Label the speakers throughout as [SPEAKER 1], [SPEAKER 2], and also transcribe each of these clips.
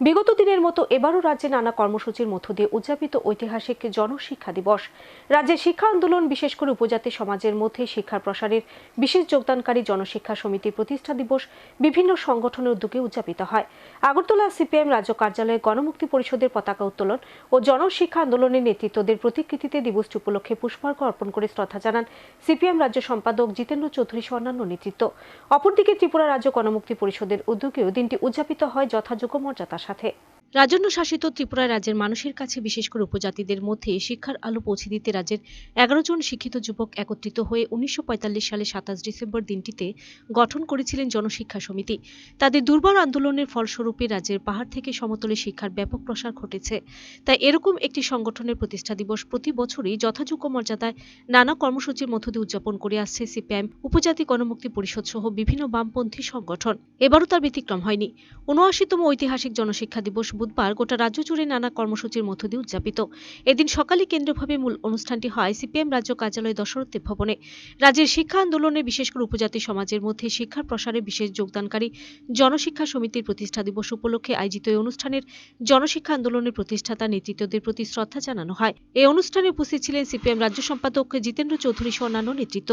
[SPEAKER 1] বিগত দিনের মতো এবারও রাজ্যে নানা কর্মসূচির মধ্য দিয়ে উদযাপিত ঐতিহাসিক জনশিক্ষা দিবস। রাজ্যে শিক্ষা আন্দোলন, বিশেষ করে উপজাতি সমাজের মধ্যে শিক্ষার প্রসারের বিশেষ যোগদানকারী জনশিক্ষা সমিতি প্রতিষ্ঠা দিবস বিভিন্ন সংগঠনের উদ্যোগে উদযাপিত হয়। আগরতলা সিপিএম রাজ্য কার্যালয়ে গণমুক্তি পরিষদের পতাকা উত্তোলন ও জনশিক্ষা আন্দোলনের নেতৃত্বদের প্রতিকৃতিতে দিবসটি উপলক্ষে পুষ্পার্ঘ অর্পণ করে শ্রদ্ধা জানান সিপিএম রাজ্য সম্পাদক জিতেন্দ্র চৌধুরী সহ অন্যান্য নেতৃত্ব। অপরদিকে ত্রিপুরা রাজ্য গণমুক্তি পরিষদের উদ্যোগেও দিনটি উদযাপিত হয় যথাযোগ্য মর্যাদার সাথে রাজন্য শাসিত ত্রিপুরা রাজ্যের মানুষের কাছে বিশেষ করে উপজাতিদের মধ্যে শিক্ষার আলো পৌঁছে দিতে রাজ্যের এগারো জন শিক্ষিত যুবক একত্রিত হয়ে উনিশশো সালে সাতাশ ডিসেম্বর দিনটিতে গঠন করেছিলেন জনশিক্ষা সমিতি। তাদের দুর্বার আন্দোলনের ফলস্বরূপে রাজ্যের পাহাড় থেকে সমতলে শিক্ষার ব্যাপক প্রসার ঘটেছে। তাই এরকম একটি সংগঠনের প্রতিষ্ঠা দিবস প্রতি বছরই যথাযোগ্য মর্যাদায় নানা কর্মসূচির মধ্য দিয়ে উদযাপন করে আসছে সিপিএম উপজাতি গণমুক্তি পরিষদ সহ বিভিন্ন বামপন্থী সংগঠন। এবারও তার ব্যতিক্রম হয়নি। উনআশিতম ঐতিহাসিক জনশিক্ষা দিবস বুধবার গোটা রাজ্য জুড়ে নানা কর্মসূচির মধ্য দিয়ে উদযাপিত। এদিন সকালে কেন্দ্রীয়ভাবে মূল অনুষ্ঠানটি হয় সিপিএম রাজ্য কার্যালয় দশরথ ভবনে। রাজ্যের শিক্ষা আন্দোলনে বিশেষ করে উপজাতি সমাজের মধ্যে শিক্ষার প্রসারে বিশেষ যোগদানকারী জনশিক্ষা সমিতির প্রতিষ্ঠা দিবস উপলক্ষে আয়োজিত এই অনুষ্ঠানের জনশিক্ষা আন্দোলনের প্রতিষ্ঠাতা নেতৃত্বদের প্রতি শ্রদ্ধা জানানো হয়। এই অনুষ্ঠানে উপস্থিত ছিলেন সিপিএম রাজ্য সম্পাদক জিতেন্দ্র চৌধুরী সহ অন্যান্য নেতৃত্ব।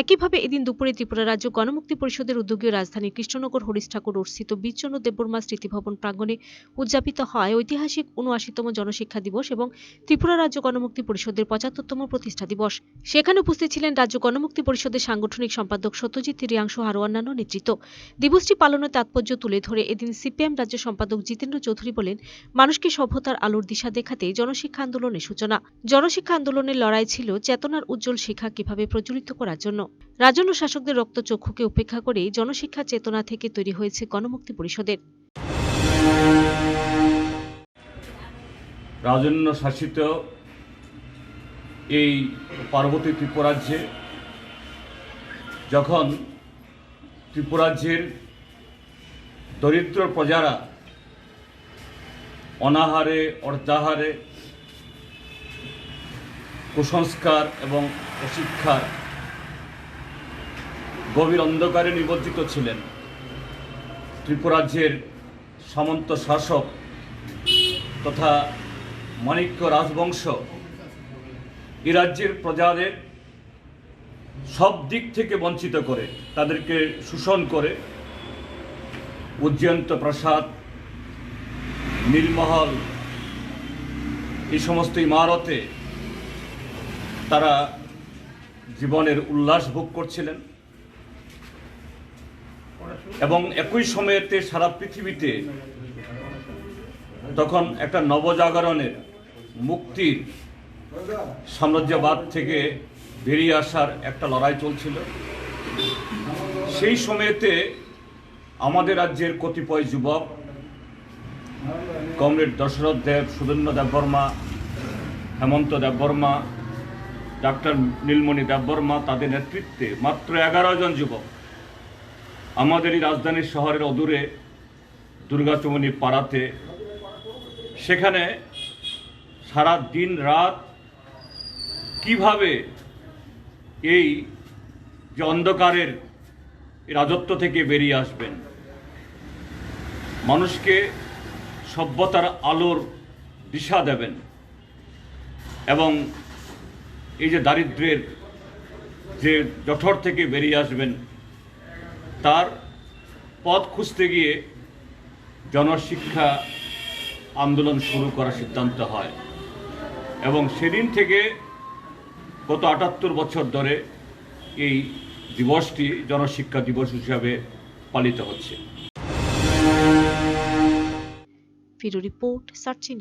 [SPEAKER 1] একইভাবে এদিন দুপুরে ত্রিপুরা রাজ্য গণমুক্তি পরিষদের উদ্যোগীয় রাজধানী কৃষ্ণনগর হরিশ ঠাকুর স্থিত বীরচন্দ্র দেববর্মা স্মৃতিভবন প্রাঙ্গণে উদযাপিত হয় ঐতিহাসিক উনআশিতম জনশিক্ষা দিবস এবং ত্রিপুরা রাজ্য গণমুক্তি পরিষদের পঁচাত্তরতম প্রতিষ্ঠা দিবস। সেখানে উপস্থিত ছিলেন রাজ্য গণমুক্তি পরিষদের সাংগঠনিক সম্পাদক সত্যজিৎ রিয়াংশ আরও অন্যান্য নেতৃত্ব। দিবসটি পালনের তাৎপর্য তুলে ধরে এদিন সিপিএম রাজ্য সম্পাদক জিতেন্দ্র চৌধুরী বলেন, মানুষকে সভ্যতার আলোর দিশা দেখাতে জনশিক্ষা আন্দোলনের সূচনা। জনশিক্ষা আন্দোলনের লড়াই ছিল চেতনার উজ্জ্বল শিক্ষা কীভাবে প্রজ্বলিত করার জন্য। রাজন্য শাসকদের রক্তচক্ষুকে উপেক্ষা করে জনশিক্ষা চেতনা থেকে তৈরি হয়েছে গণমুক্তি পরিষদের।
[SPEAKER 2] রাজন্য শাসিত এই পার্বতী ত্রিপুরাজ্যে যখন ত্রিপুরাজ্যের দরিদ্র প্রজারা অনাহারে, অর্ধাহারে কুসংস্কার এবং অশিক্ষার গভীর অন্ধকারে নিবজ্জিত ছিলেন, ত্রিপুরাজ্যের সামন্ত শাসক তথা মাণিক্য রাজবংশ এ রাজ্যের প্রজাদের সব দিক থেকে বঞ্চিত করে, তাদেরকে শোষণ করে, উজ্জয়ন্ত প্রাসাদ, নীলমহল, এই সমস্ত ইমারতে তারা জীবনের উল্লাস ভোগ করছিলেন। এবং একই সময়েতে সারা পৃথিবীতে তখন একটা নবজাগরণের মুক্তির সাম্রাজ্যবাদ থেকে বেরিয়ে আসার একটা লড়াই চলছিল। সেই সময়েতে আমাদের রাজ্যের কতিপয় যুবক, কমরেড দশরথ দেব সুদন্য দেববর্মা হেমন্ত দেববর্মা ডাক্তার নীলমণি দেববর্মা তাদের নেতৃত্বে মাত্র এগারো জন যুবক আমাদের এই রাজধানীর শহরের অদূরে দুর্গাচমনি পাড়াতে, সেখানে সারা দিন রাত কীভাবে এই যে অন্ধকারের রাজত্ব থেকে বেরিয়ে আসবেন? মানুষকে সভ্যতার আলোর দিশা দেবেন এবং এই যে দারিদ্রের যে জঠর থেকে বেরিয়ে আসবেন, তার পথ খুঁজতে গিয়ে জনশিক্ষা আন্দোলন শুরু করার সিদ্ধান্ত হয়। এবং সেদিন থেকে গত আটাত্তর বছর ধরে এই দিবসটি জনশিক্ষা দিবস হিসাবে পালিত হচ্ছে।
[SPEAKER 1] ফিরো রিপোর্ট, সার্চ টেন